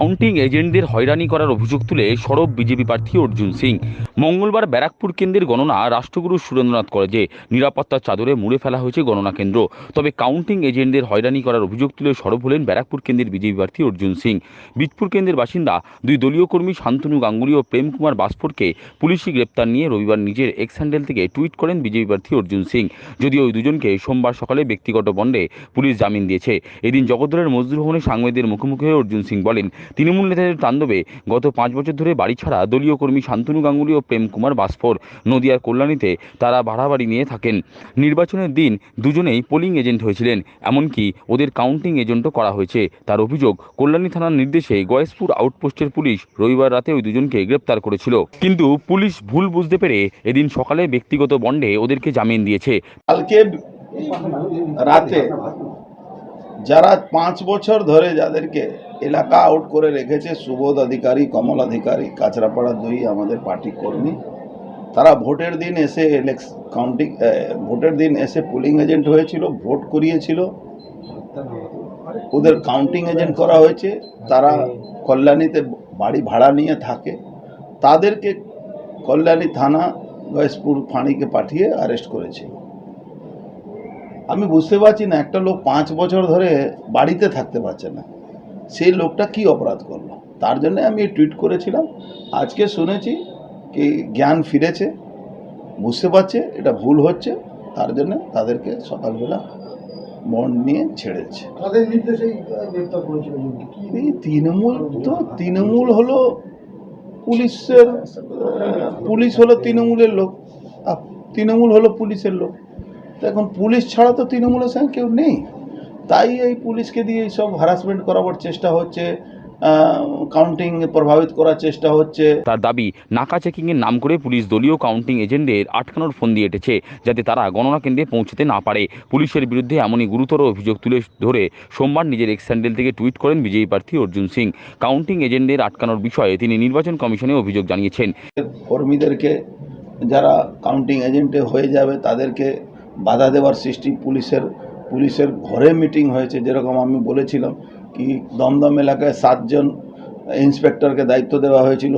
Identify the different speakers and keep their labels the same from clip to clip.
Speaker 1: counting এজেন্টদের হয়রানি করার অভিযোগ তুলে সরব বিজেপি প্রার্থী অর্জুন সিং মঙ্গলবার ব্যারাকপুর কেন্দ্রের গণনা রাষ্ট্রগুরু সুরেন্দ্রনাথ কলেজে নিরাপত্তার চাদরে মুড়ে ফেলা হয়েছে গণনা কেন্দ্র তবে কাউন্টিং এজেন্টদের হয়রানি করার অভিযোগ তুলে সরব হলেন ব্যারাকপুর কেন্দ্রের বিজেপি প্রার্থী অর্জুন সিং বিজপুর কেন্দ্রের বাসিন্দা দুই দলীয় কর্মী শান্তনু গাঙ্গুলি ও প্রেম কুমার বাসফোরকে পুলিশি গ্রেপ্তার নিয়ে রবিবার নিজের এক্স হ্যান্ডেল থেকে টুইট করেন বিজেপি প্রার্থী অর্জুন সিং যদিও ওই দুজনকে সোমবার সকালে ব্যক্তিগত বন্ডে পুলিশ জামিন দিয়েছে এদিন জগদ্দলের মজদুর ভবনে সাংবাদিকদের মুখোমুখি হয়ে অর্জুন সিং বলেন তৃণমূল নেতাদের তাণ্ডবে গত পাঁচ বছর ধরে বাড়ি ছাড়া দলীয় কর্মী শান্তনু গাঙ্গুলি ও প্রেম কুমার বাসফোর নদিয়ার কল্যাণীতে তারা ভাড়াবাড়ি নিয়ে থাকেন নির্বাচনের দিন দুজনেই পোলিং এজেন্ট হয়েছিলেন এমনকি ওদের কাউন্টিং এজেন্টও করা হয়েছে তার অভিযোগ কল্যাণী থানার নির্দেশে গয়েশপুর আউটপোস্টের পুলিশ রবিবার রাতে ওই দুজনকে গ্রেপ্তার করেছিল কিন্তু পুলিশ ভুল বুঝতে পেরে এদিন সকালে ব্যক্তিগত বন্ডে ওদেরকে জামিন দিয়েছে
Speaker 2: কালকে রাতে যারা পাঁচ বছর ধরে যাদেরকে এলাকা আউট করে রেখেছে সুবোধ অধিকারী কমল অধিকারী কাঁচরাপাড়া দুই আমাদের পার্টি কর্মী তারা ভোটের দিন এসে ইলেক্স কাউন্টিং ভোটের দিন এসে পুলিং এজেন্ট হয়েছিল ভোট করিয়েছিল ওদের কাউন্টিং এজেন্ট করা হয়েছে তারা কল্যাণীতে বাড়ি ভাড়া নিয়ে থাকে তাদেরকে কল্যাণী থানা গয়েশপুর ফাঁড়িকে পাঠিয়ে অ্যারেস্ট করেছে আমি বুঝতে পারছি না একটা লোক পাঁচ বছর ধরে বাড়িতে থাকতে পারছে না সেই লোকটা কি অপরাধ করলো তার জন্য আমি টুইট করেছিলাম আজকে শুনেছি কি জ্ঞান ফিরেছে বুঝতে পারছে এটা ভুল হচ্ছে তার জন্য তাদেরকে সকালবেলা মন নিয়ে ছেড়েছে তৃণমূল তো তৃণমূল হলো পুলিশের পুলিশ হলো তৃণমূলের লোক তৃণমূল হলো পুলিশের লোক এখন পুলিশ ছাড়া তো তৃণমূলের সঙ্গে কেউ নেই তাই এই পুলিশকে দিয়ে এইসব হারাসমেন্ট করাবার চেষ্টা হচ্ছে কাউন্টিং প্রভাবিত করার চেষ্টা হচ্ছে
Speaker 1: তার দাবি নাকা চেকিং এর নাম করে পুলিশ দলীয় কাউন্টিং এজেন্টদের আটকানোর ফোন দিয়ে এটেছে যাতে তারা গণনা কেন্দ্রে পৌঁছতে না পারে পুলিশের বিরুদ্ধে এমনই গুরুতর অভিযোগ তুলে ধরে সোমবার নিজের এক্স স্যান্ডেল থেকে টুইট করেন বিজেপি প্রার্থী অর্জুন সিং কাউন্টিং এজেন্টদের আটকানোর বিষয়ে তিনি নির্বাচন কমিশনে অভিযোগ জানিয়েছেন
Speaker 2: কর্মীদেরকে যারা কাউন্টিং এজেন্টে হয়ে যাবে তাদেরকে বাধা দেওয়ার সৃষ্টি পুলিশের পুলিশের ঘরে মিটিং হয়েছে যেরকম আমি বলেছিলাম কি দমদম এলাকায় সাতজন ইন্সপেক্টরকে দায়িত্ব দেওয়া হয়েছিল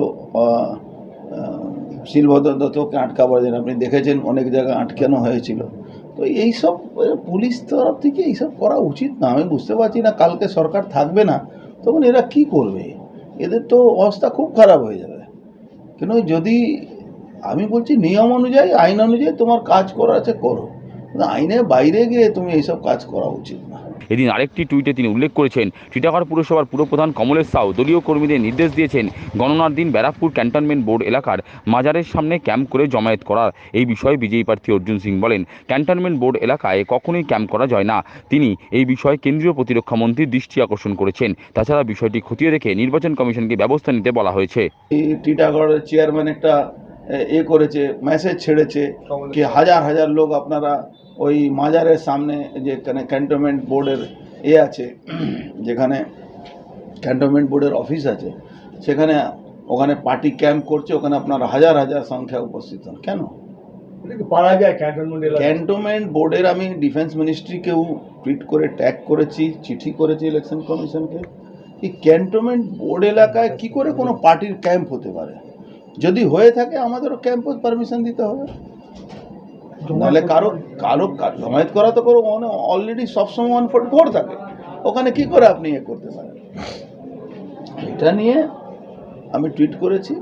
Speaker 2: শিলভদ্র দত্তকে আটকাবার জন্য আপনি দেখেছেন অনেক জায়গায় আটকানো হয়েছিল তো এইসব পুলিশ তরফ থেকে এইসব করা উচিত না আমি বুঝতে পারছি না কালকে সরকার থাকবে না তখন এরা কি করবে এদের তো অবস্থা খুব খারাপ হয়ে যাবে কেন যদি আমি বলছি নিয়ম অনুযায়ী আইন অনুযায়ী তোমার কাজ করা আছে করো আইনে বাইরে গিয়ে তুমি এইসব কাজ করা উচিত না
Speaker 1: এদিন আরেকটি টুইটে তিনি উল্লেখ করেছেন টিটাগড় পুরসভার পুরপ্রধান কমলেশ সাউ দলীয় কর্মীদের নির্দেশ দিয়েছেন গণনার দিন ব্যারাকপুর ক্যান্টনমেন্ট বোর্ড এলাকার মাজারের সামনে ক্যাম্প করে জমায়েত করার এই বিষয়ে বিজেপি প্রার্থী অর্জুন সিং বলেন ক্যান্টনমেন্ট বোর্ড এলাকায় কখনোই ক্যাম্প করা যায় না তিনি এই বিষয়ে কেন্দ্রীয় প্রতিরক্ষা মন্ত্রীর দৃষ্টি আকর্ষণ করেছেন তাছাড়া বিষয়টি খতিয়ে দেখে নির্বাচন কমিশনকে ব্যবস্থা নিতে বলা হয়েছে
Speaker 2: টিটাগড়ের চেয়ারম্যান একটা এ করেছে মেসেজ ছেড়েছে কি হাজার হাজার লোক আপনারা ওই মাজারের সামনে যেখানে ক্যান্টনমেন্ট বোর্ডের এ আছে যেখানে ক্যান্টনমেন্ট বোর্ডের অফিস আছে সেখানে ওখানে পার্টি ক্যাম্প করছে ওখানে আপনার হাজার হাজার সংখ্যা উপস্থিত হন কেন ক্যান্টনমেন্ট ক্যান্টনমেন্ট বোর্ডের আমি ডিফেন্স মিনিস্ট্রিকেও টুইট করে ট্যাগ করেছি চিঠি করেছি ইলেকশন কমিশনকে কি ক্যান্টনমেন্ট বোর্ড এলাকায় কি করে কোনো পার্টির ক্যাম্প হতে পারে যদি হয়ে থাকে আমাদেরও ক্যাম্পাস পারমিশন দিতে হবে নাহলে কারো কারো জমায়েত করা তো করো অলরেডি সবসময় ওয়ান ফোর্ট ফোর থাকে ওখানে কি করে আপনি এ ইয়ে করতে পারেন এটা নিয়ে আমি টুইট করেছি